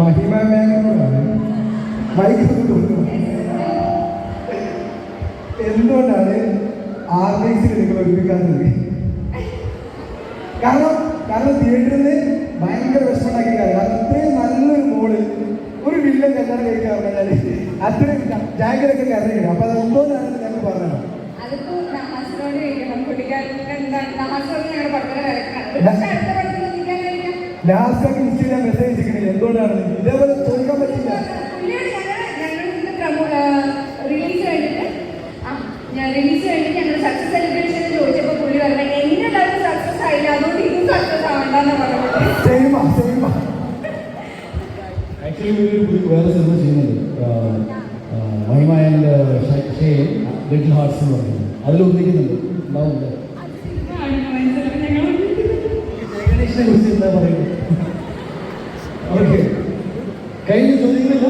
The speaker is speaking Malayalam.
മഹിമ മേഖലയോടാണ് മൈക്ക് എന്തുകൊണ്ടാണ് ആർ ബി സിയിൽ നിങ്ങൾ ഒരുമിക്കാത്തത് കാരണം കാരണം തിയേറ്ററിൽ ഭയങ്കര വിഷമമുണ്ടാക്കിയ കാര്യം. കാരണം അത്രയും നല്ലൊരു മോൾ ഒരു വില്ലൻ കല്യാണം കഴിക്കാൻ പറഞ്ഞാൽ അത്രയും ജാഗ്രതൊക്കെ കരഞ്ഞില്ല അപ്പൊ അത് എന്തുകൊണ്ടാണെന്ന് ഞങ്ങൾ പറഞ്ഞത്? അതിപ്പോ ചോദിക്കണം. പുള്ളിക്കാരനൊക്കെ എന്താണ്? നഹാസിനോട് ഞങ്ങളുടെ പടത്തിന് ലാസ്റ്റ് ഒക്കെ ഇൻസ്റ്റഗ്രാം മെസ്സേജ് ചെയ്തിരിക്കണില്ല എന്തുകൊണ്ടാണ്? ഇതേപോലെ ചോദിക്കാൻ പറ്റില്ല. റിലീസ് കഴിഞ്ഞിട്ട് ഞാൻ റിലീസ് കഴിഞ്ഞിട്ട് ഞങ്ങൾ സക്സസ് സെലിബ്രേഷൻ ചോദിച്ചപ്പോൾ പുള്ളി പറഞ്ഞു സക്സസ് ആയില്ല അതുകൊണ്ട് ഇതും സക്സസ് ആവണ്ടെന്ന് പറഞ്ഞു സെയിമ സെയിമ ആക്ച്വലി വേറെ സിനിമ ചെയ്യുന്നുണ്ട് മഹിമ ആൻഡ് ഷെയൻ ലിറ്റിൽ ഹാർട്സ് എന്ന് പറയുന്നത്. അതിൽ ഉണ്ടാവുന്നുണ്ട്. ജഗദീഷിനെ കുറിച്ച് എന്താ പറയുന്നത് ഓക്കെ. കഴിഞ്ഞ ചോദ്യങ്ങളില്ല